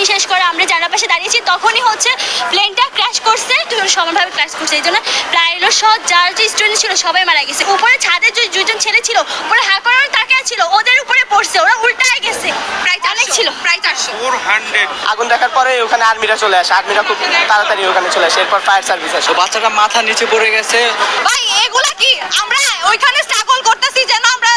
Coaching শেষ করে আমরা জানার পাশে দাঁড়িয়েছি তখনই হচ্ছে প্লেনটা ক্র্যাশ করছে দুজন সমানভাবে ক্র্যাশ করছে। এই জন্য প্রায় সব যার যে স্টুডেন্ট ছিল সবাই মারা গেছে। উপরে ছাদে যে দুজন ছেলে ছিল উপরে হা করার তাকিয়ে ছিল ওদের উপরে পড়ছে ওরা উল্টায় গেছে। প্রায় অনেক ছিল। প্রায় চারশো। আগুন দেখার পরে ওখানে আর্মিরা চলে আসে। আর্মিরা খুব তাড়াতাড়ি ওখানে চলে আসে এরপর ফায়ার সার্ভিস আসে। বাচ্চাটা মাথা নিচে পড়ে গেছে। ভাই এগুলা কি? আমরা ওইখানে স্ট্রাগল করতেছি যেন আমরা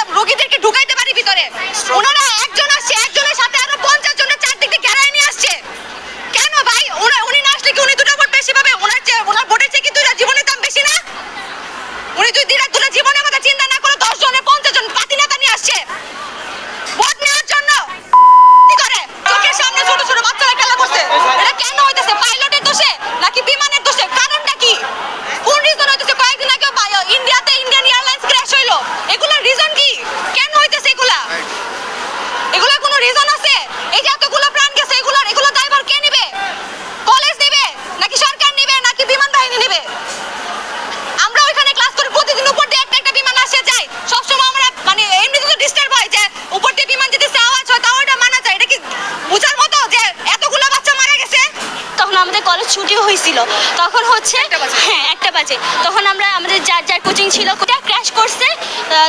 আমাদের ছুটি হয়েছিল। তখন হচ্ছে হ্যাঁ একটা বাজে। তখন আমরা আমাদের যার যার কোচিং ছিল ওটা ক্র্যাশ করছে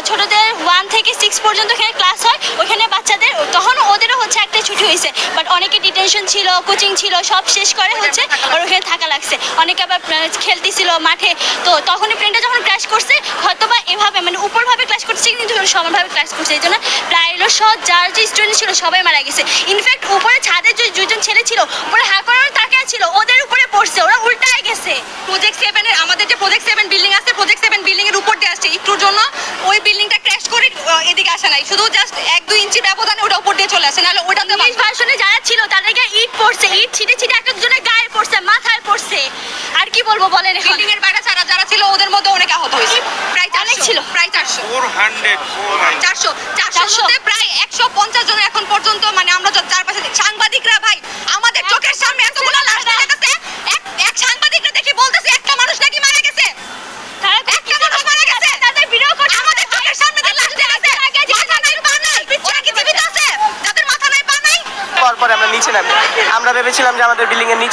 ছোটদের ওয়ান থেকে সিক্স পর্যন্ত এখানে ক্লাস হয় ওখানে বাচ্চাদের তখন ওদেরও হচ্ছে একটা ছুটি হয়েছে। বাট অনেকে ডিটেনশন ছিল কোচিং ছিল সব শেষ করে হচ্ছে ওর ওখানে থাকা লাগছে। অনেকে আবার খেলতেছিল মাঠে। তো তখনই প্লেনটা যখন ক্র্যাশ করছে হয়তো বা এভাবে মানে উপরভাবে ক্লাস করছে কিন্তু সমানভাবে ক্লাস করছে। এই জন্য প্রায় সব যার যে স্টুডেন্ট ছিল সবাই মারা গেছে। ইনফ্যাক্ট উপরে ছাদে যে দুজন ছেলে ছিল উপরে হা করার তাকিয়ে ছিল ওদের উপরে পড়ছে ওরা উল্টায় গেছে। প্রজেক্ট সেভেনের আমাদের যে প্রজেক্ট সেভেন বিল্ডিং আছে প্রজেক্ট সেভেন বিল্ডিং এর উপর দিয়ে আসছে। একটুর জন্য ওই বিল্ডিংটা ক্র্যাশ করে এদিকে আসে নাই। শুধু জাস্ট এক দুই ইঞ্চি ব্যবধানে ওটা উপর দিয়ে চলে আসে নাহলে ওইটাতে ইংলিশ ভার্সনে যারা ছিল তাদেরকে ইট পড়ছে। ইট ছিটে ছিটে একটা দুজনের গায়ে পড়ছে মাথায় পড়ছে। আর কি বলব বলেন বিল্ডিং এর বাইরে যারা যারা ছিল ওদের মধ্যে অনেক আহত হয়েছে। প্রায় অনেক ছিল। প্রায় চারশো। চারশো চারশো। প্রায় একশো পঞ্চাশ জন এখন পর্যন্ত মানে আমরা যত চারপাশে দেখি। সাংবাদিকরা ভাই আমাদের চোখের সামনে এতগুলো লাশ দেখাতেছে এক এক সাংবাদিকরা দেখি বলতেছে একটা মানুষ নাকি মারা গেছে তারা একটা মানুষ মারা গেছে তাদের ভিডিও করছে আমাদের চোখের সামনে যে লাশ দেখাচ্ছে মাথা নাই পা নাই ওরা পরে আমরা নিচে নামি আমরা ভেবেছিলাম যে আমাদের বিল্ডিং এর নিচে